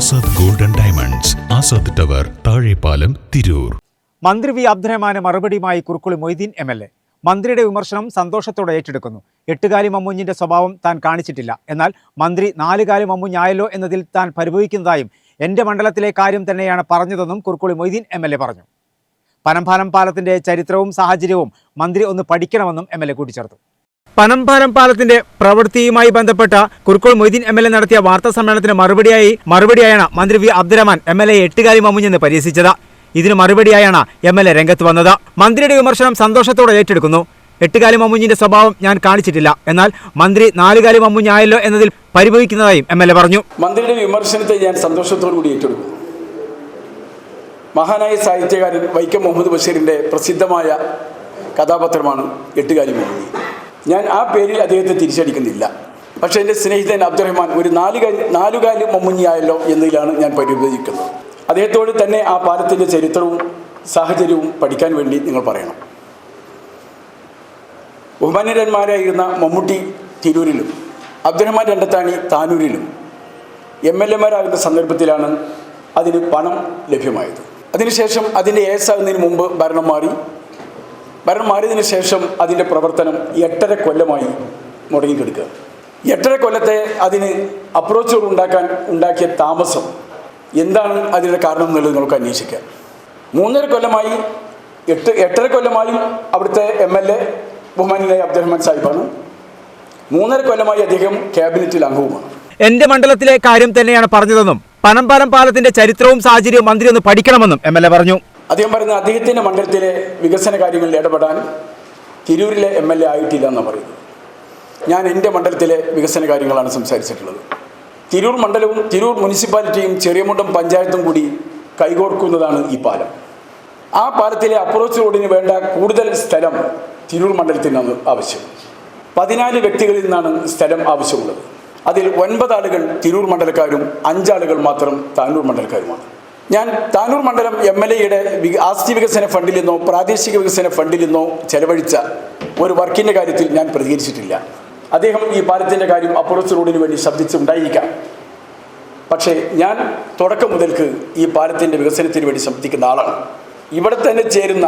Azad golden diamonds Azad tower Thazhepalam Tirur. മന്ത്രി V അബ്ദുറഹ്മാന് മറുപടിയുമായി Kurukkoli Moideen M L A. മന്ത്രിയുടെ വിമർശനം സന്തോഷത്തോടെ ഏറ്റെടുക്കുന്നു. എട്ടുകാലി മമ്മൂഞ്ഞിന്റെ സ്വഭാവം താൻ കാണിച്ചിട്ടില്ല. എന്നാൽ മന്ത്രി നാലുകാലി മമ്മൂഞ്ഞായല്ലോ എന്നതിൽ താൻ പരിഭവിക്കുന്നതായും എന്റെ മണ്ഡലത്തിലെ കാര്യം തന്നെയാണ് പറഞ്ഞതെന്നും Kurukkoli Moideen M L A പറഞ്ഞു. പനമ്പാലം പാലത്തിന്റെ ചരിത്രവും സാഹചര്യവും മന്ത്രി ഒന്ന് പഠിക്കണമെന്നും എം എൽ എ കൂട്ടിച്ചേർത്തു. പനംപാലം പാലത്തിന്റെ പ്രവൃത്തിയുമായി ബന്ധപ്പെട്ട Kurukkoli Moideen M L A നടത്തിയ വാർത്താ സമ്മേളനത്തിന് മറുപടിയായി മറുപടിയായാണ് മന്ത്രി V Abdurahman M L A എട്ടുകാലി മമ്മുഞ്ഞെന്ന് പരിഹസിച്ചത്. ഇതിന് മറുപടിയായാണ് എം എൽ എ രംഗത്ത് വന്നത്. മന്ത്രിയുടെ വിമർശനം സന്തോഷത്തോടെ ഏറ്റെടുക്കുന്നു. എട്ടുകാലി മമ്മുഞ്ഞിന്റെ സ്വഭാവം ഞാൻ കാണിച്ചിട്ടില്ല. എന്നാൽ മന്ത്രി നാലുകാലി മമ്മുഞ്ഞായല്ലോ എന്നതിൽ പരിഭവിക്കുന്നതായും എം എൽ എ പറഞ്ഞു. മന്ത്രിയുടെ വിമർശനത്തെ ഞാൻ സന്തോഷത്തോടു കൂടി ഏറ്റെടുക്കും. മഹാനായ സാഹിത്യകാരൻ വൈക്കം മുഹമ്മദ് ബഷീറിന്റെ പ്രസിദ്ധമായ കഥാപാത്രമാണ് എട്ടുകാലി മമ്മൂഞ്ഞി. ഞാൻ ആ പേരിൽ അദ്ദേഹത്തെ തിരിച്ചടിക്കുന്നില്ല. പക്ഷേ എന്റെ സ്നേഹിതൻ അബ്ദുറഹ്മാൻ ഒരു നാലുകാലി നാലുകാലി മമ്മുഞ്ഞിയായല്ലോ എന്നതിലാണ് ഞാൻ പരിഭവിക്കുന്നത് അദ്ദേഹത്തോട് തന്നെ ആ പാലത്തിന്റെ ചരിത്രവും സാഹചര്യവും പഠിക്കാൻ വേണ്ടി നിങ്ങൾ പറയണം. ബഹുമാന്യന്മാരായിരുന്ന മമ്മൂട്ടി തിരൂരിലും അബ്ദുറഹ്മാൻ രണ്ടത്താണി താനൂരിലും എം എൽ എമാരാകുന്ന സന്ദർഭത്തിലാണ് അതിന് പണം ലഭ്യമായത്. അതിനുശേഷം അതിന്റെ ഏസാകുന്നതിന് മുമ്പ് ഭരണം മാറി. ഭരണം മാറിയതിനു ശേഷം അതിന്റെ പ്രവർത്തനം എട്ടര കൊല്ലമായി മുടങ്ങിക്കിടക്കുക. എട്ടര കൊല്ലത്തെ അതിന് അപ്രോച്ചുകൾ ഉണ്ടാക്കാൻ ഉണ്ടാക്കിയ താമസം എന്താണ് അതിന്റെ കാരണം എന്നുള്ളത് നമുക്ക് അന്വേഷിക്കാം. മൂന്നര കൊല്ലമായി എട്ട് എട്ടര കൊല്ലമായും അവിടുത്തെ എം എൽ എ ബഹുമാനായ അബ്ദുറഹ്മാൻ സാഹിബാണ്. മൂന്നര കൊല്ലമായി അദ്ദേഹം ക്യാബിനറ്റിൽ അംഗവുമാണ്. എന്റെ മണ്ഡലത്തിലെ കാര്യം തന്നെയാണ് പറഞ്ഞതെന്നും പനമ്പാലം പാലത്തിന്റെ ചരിത്രവും സാഹചര്യവും മന്ത്രി ഒന്ന് പഠിക്കണമെന്നും എം പറഞ്ഞു. അദ്ദേഹം പറയുന്നത് അദ്ദേഹത്തിന്റെ മണ്ഡലത്തിലെ വികസന കാര്യങ്ങളിൽ ഇടപെടാൻ തിരൂരിലെ എം എൽ എ ആയിട്ടില്ല എന്നാണ് പറയുന്നത്. ഞാൻ എന്റെ മണ്ഡലത്തിലെ വികസന കാര്യങ്ങളാണ് സംസാരിച്ചിട്ടുള്ളത്. തിരൂർ മണ്ഡലവും തിരൂർ മുനിസിപ്പാലിറ്റിയും ചെറിയമുണ്ടം പഞ്ചായത്തും കൂടി കൈകോർക്കുന്നതാണ് ഈ പാലം. ആ പാലത്തിലെ അപ്രോച്ച് റോഡിന് വേണ്ട കൂടുതൽ സ്ഥലം തിരൂർ മണ്ഡലത്തിനാണ് ആവശ്യം. പതിനാല് വ്യക്തികളിൽ നിന്നാണ് സ്ഥലം ആവശ്യമുള്ളത്. അതിൽ ഒൻപത് ആളുകൾ തിരൂർ മണ്ഡലക്കാരും അഞ്ചാളുകൾ മാത്രം താനൂർ മണ്ഡലക്കാരുമാണ്. ഞാൻ താനൂർ മണ്ഡലം എം എൽ എയുടെ ആസ്തി വികസന ഫണ്ടിൽ നിന്നോ പ്രാദേശിക വികസന ഫണ്ടിൽ നിന്നോ ചെലവഴിച്ച ഒരു വർക്കിന്റെ കാര്യത്തിൽ ഞാൻ പ്രതികരിച്ചിട്ടില്ല. അദ്ദേഹം ഈ പാലത്തിന്റെ കാര്യം അപ്രോച്ച് റോഡിന് വേണ്ടി ശബ്ദിച്ചുണ്ടായിരിക്കാം. പക്ഷേ ഞാൻ തുടക്കം മുതൽക്ക് ഈ പാലത്തിന്റെ വികസനത്തിന് വേണ്ടി ശബ്ദിക്കുന്ന ആളാണ്. ഇവിടെ തന്നെ ചേരുന്ന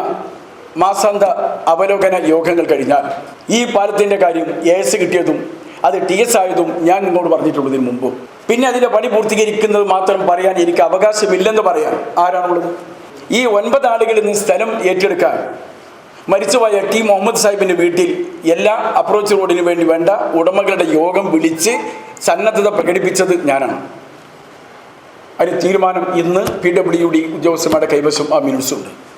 മാസാന്ത അവലോകന യോഗങ്ങൾ കഴിഞ്ഞാൽ ഈ പാലത്തിന്റെ കാര്യം എ എസ് കിട്ടിയതും അത് ടി എസ് ആയതും ഞാൻ നിങ്ങളോട് പറഞ്ഞിട്ടുള്ളതിന് മുമ്പ്. പിന്നെ അതിന്റെ പണി പൂർത്തീകരിക്കുന്നത് മാത്രം പറയാൻ എനിക്ക് അവകാശമില്ലെന്ന് പറയാൻ ആരാണുള്ളത്? ഈ ഒൻപത് ആളുകളിൽ നിന്ന് സ്ഥലം ഏറ്റെടുക്കാൻ മരിച്ചുപോയ ടി മുഹമ്മദ് സാഹിബിന്റെ വീട്ടിൽ എല്ലാ അപ്രോച്ച് റോഡിന് വേണ്ടി വേണ്ട ഉടമകളുടെ യോഗം വിളിച്ച് സന്നദ്ധത പ്രകടിപ്പിച്ചത് ഞാനാണ്. അതിന് തീരുമാനം ഇന്ന് പി ഡബ്ല്യു ഡി ഉദ്യോഗസ്ഥന്മാരുടെ കൈവശം ആ മിനിറ്റ്സ് ഉണ്ട്.